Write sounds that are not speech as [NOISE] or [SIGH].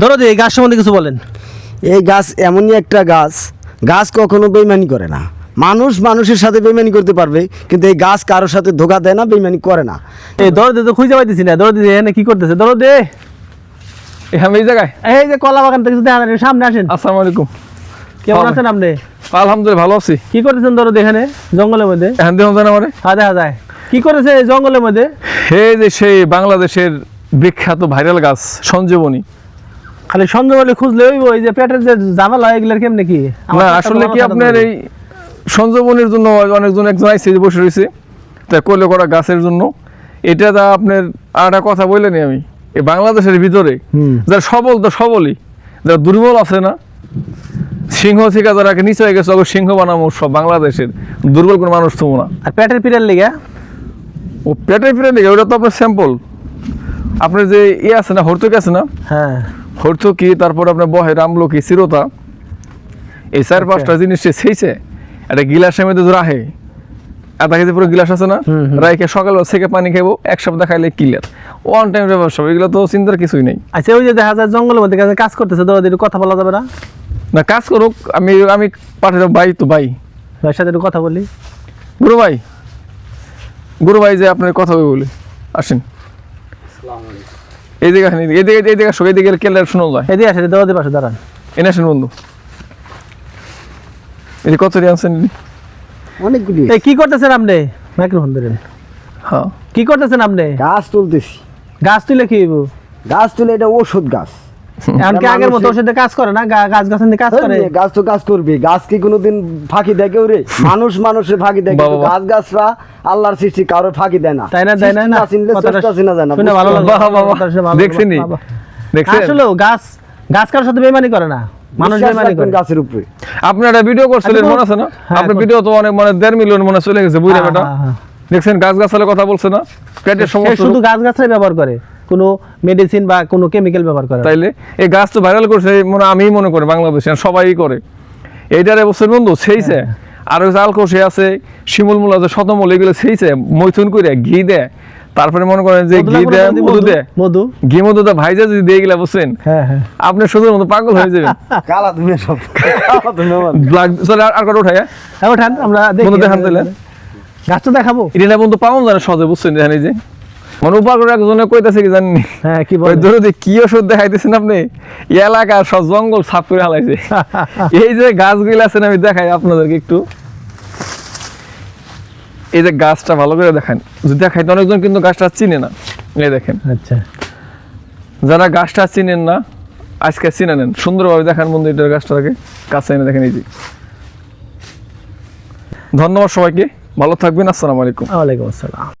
ধরো এই গাছ সম্বন্ধে কিছু বলেন। এই গাছ এমনই একটা গাছ গাছ কখনো বেইমানি করে না। মানুষ মানুষের সাথে বেইমানি করতে পারবে কিন্তু এই গাছ কারোর সাথে ধোকা দেয় না বেইমানি করে না। এই দরদে তো খুঁজে পাইতেছি না দরদে এখানে কি করতেছে দরদে আমি এই জায়গায়। এই যে কলা বাগান থেকে দেখা যায়, সামনে আসেন। আসসালামু আলাইকুম। কেমন আছেন আপনি? আলহামদুলিল্লাহ ভালো আছি। কি করতেছেন দরদে এখানে জঙ্গলের মধ্যে? এখন দেখুন জানা মানে হ্যাঁ দেখা যায়। কি করেছে জঙ্গলের মধ্যে? হে যে সেই বাংলাদেশের বিখ্যাত ভাইরাল গাছ সঞ্জীবনী। খালি সন্ধ্যে বলে খুঁজলে ওই ওই যে পেটের যে ঝামেলা এগুলোর কেমনে কি? না আসলে কি আপনার এই সঞ্জীবনীর জন্য অনেকজন একজন আইসে বসে রয়েছে তা কইলে করা গাছের জন্য। এটা তা আপনার আর কথা বললেনি আমি এই বাংলাদেশের ভিতরে যারা সবল তো সবলই। যারা দুর্বল আছে না সিংহ থেকে যারা নিচে হয়ে গেছে সিংহ বানাবো সব বাংলাদেশের। দুর্বল কোনো মানুষ থবো না। আর পেটের পিড়ের লিগে? ও পেটে ফিরে লেগে ওটা তো আপনার স্যাম্পল আপনার যে ইয়ে আছে না হর্তকি আছে না? হ্যাঁ। হর্তকি তারপর আপনার বহে রামলকি চিরতা এই চার পাঁচটা জিনিস সে সেইছে একটা গিলাসের মধ্যে তো রাহে আধা কেজি পুরো গিলাস আছে না। রাইকে সকালবেলা থেকে পানি খাব এক সপ্তাহ খাইলে ক্লিয়ার ওয়ান টাইম ব্যাপার সব এগুলো তো চিন্তার কিছুই নেই। আচ্ছা ওই যে দেখা যায় জঙ্গলের মধ্যে কাজ- কাজ করতেছে দরদে একটু কথা বলা যাবে না? না কাজ করুক আমি আমি পাঠিয়ে দেবো ভাই তো ভাই। ভাইয়ের সাথে একটু কথা বলি। গুরু ভাই গুরু ভাই যে আপনার কথা বলে আসেন। এই আসেন, এই দিকে এই আসো, এই কেলার শোনা যায়। এদিকে আসে দরদের পাশে দাঁড়ান। এনে আসেন বন্ধু। এই যে কত আনছেন অনেকগুলি। এই কি করতেছেন আপনি? মাইক্রোফোন ধরেন। হ্যাঁ। কি করতেছেন আপনি? গাছ তুলতেছি। গাছ তুলে কি গাছ তুলে এটা ওষুধ গাছ। [LAUGHS] এমনকি আগের মতো ওষুধে কাজ করে না গাছ গাছের কাজ করে। গাছ তো কাজ করবে গাছ কি কোনোদিন ফাঁকি দেয় কেউ রে? [LAUGHS] মানুষ মানুষের ফাঁকি দেয় কিন্তু বাবা, বাবা। গাছ গাছরা আল্লাহর সৃষ্টি কারোর ফাঁকি দেয় না। তাই না তাই না সৃষ্টি না? না চিনলে চেষ্টা চিনা যায় না শুনে ভালো লাগল। বাহ, বাহ, বাহ। কথাটা শুনে ভালো দেখছেন নি? লাগল। বাহ, বাহ। দেখছেন? আসলেও গাছ গাছ কারোর সাথে বেমানি করে না। মানুষ বেমানি করে। গাছের উপরে। আপনি একটা ভিডিও করছিলেন মনে আছে না? হ্যাঁ, আপনার ভিডিও তো অনেক মানে দেড় মিলিয়ন মনে চলে গেছে বুঝলে হ্যাঁ, বেটা? হ্যাঁ। দেখছেন গাছ গাছালের কথা বলছে না? পেটের সে সমস্যা শুধু গাছ গাছরাই ব্যবহার করে। কোনো মেডিসিন বা কোনো কেমিক্যাল ব্যবহার করে তাইলে এই গাছ তো ভাইরাল করছে মনে আমিই মনে করি বাংলাদেশে সবাই করে। এইটারে বছর বন্ধু সেইছে। আর ওই আলকো সে আছে শিমুল মুল আছে শতমূল এগুলো সেইছে মৈথুন করে ঘি দেয়। তারপরে মনে করেন যে ঘি দেয় মধু দেয়। মধু। ঘি মধু দেয় ভাইজা যদি দিয়ে গেলে বুঝছেন? হ্যাঁ হ্যাঁ। আপনি শুধু মতো পাগল হয়ে যাবেন। [LAUGHS] কালা তুমি সব। তুমি চলে আর- আর কটা উঠাই হ্যাঁ? ওঠান আমরা দেখি। বন্ধু দেখান তাহলে। গাছটা দেখাবো। এটা না বন্ধু পাওয়া যায় না সহজে বুঝছেন জানি যে। মানে উপার করে একজনে কইতাছে কি জানি? হ্যাঁ কি বলে যে কি ওষুধ দেখাইতেছেন আপনি? এই এলাকার সব জঙ্গল সাফ করে হালাইছে [LAUGHS] এই যে গাছগুলো আছেন আমি দেখাই আপনাদেরকে একটু। এই যে গাছটা ভালো করে দেখান। যদি দেখাই তো অনেকজন কিন্তু গাছটা চিনে না। এই দেখেন। আচ্ছা। যারা গাছটা চিনেন না আজকে চিনে নেন। সুন্দরভাবে দেখান বন্ধু এটার গাছটাকে। কাছে এনে দেখেন এই যে। ধন্যবাদ সবাইকে। ভালো থাকবেন আসসালামু আলাইকুম। ওয়ালাইকুম আসসালাম।